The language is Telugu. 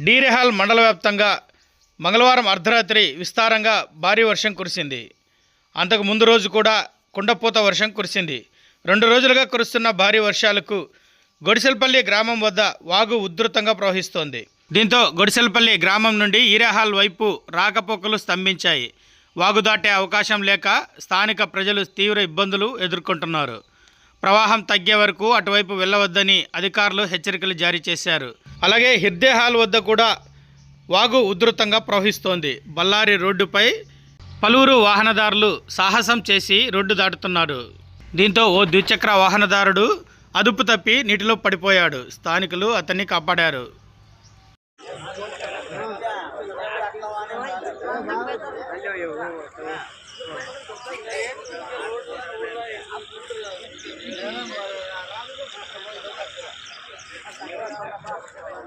డీరెహాల్ మండల వ్యాప్తంగా మంగళవారం అర్ధరాత్రి విస్తారంగా భారీ వర్షం కురిసింది. అంతకు ముందు రోజు కూడా కుండపోత వర్షం కురిసింది. రెండు రోజులుగా కురుస్తున్న భారీ వర్షాలకు గొడిసెలపల్లి గ్రామం వద్ద వాగు ఉధృతంగా ప్రవహిస్తోంది. దీంతో గొడిసెలపల్లి గ్రామం నుండి ఈరేహాల్ వైపు రాకపోకలు స్తంభించాయి. వాగు దాటే అవకాశం లేక స్థానిక ప్రజలు తీవ్ర ఇబ్బందులు ఎదుర్కొంటున్నారు. ప్రవాహం తగ్గే వరకు అటువైపు వెళ్ళవద్దని అధికారులు హెచ్చరికలు జారీ చేశారు. అలాగే హిర్దే హాల్ వద్ద కూడా వాగు ఉధృతంగా ప్రవహిస్తోంది. బళ్ళారి రోడ్డుపై పలువురు వాహనదారులు సాహసం చేసి రోడ్డు దాటుతున్నారు దీంతో ఓ ద్విచక్ర వాహనదారుడు అదుపు తప్పి నీటిలో పడిపోయాడు. స్థానికులు అతన్ని కాపాడారు.